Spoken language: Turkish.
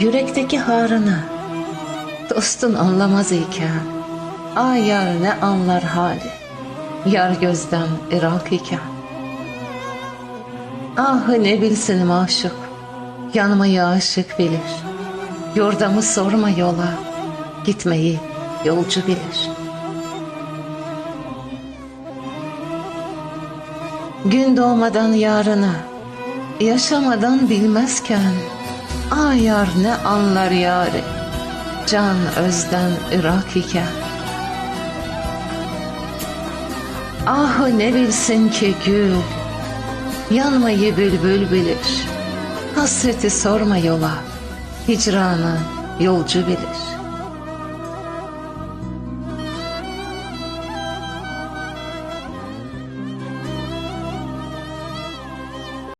Yürekteki harını dostun anlamaz iken Ay yar ne anlar hali Yar gözden ırak iken. Ahı ne bilsin maşuk Yanmayı aşık bilir. Yordamı sorma yola Gitmeyi yolcu bilir. Gün doğmadan yarına Yaşamadan bilmezken Ah yar ne anlar yari Can özden ırak iken Ah ne bilsin ki gül Yanmayı bülbül bilir. Hasreti sorma yola Hicranı yolcu bilir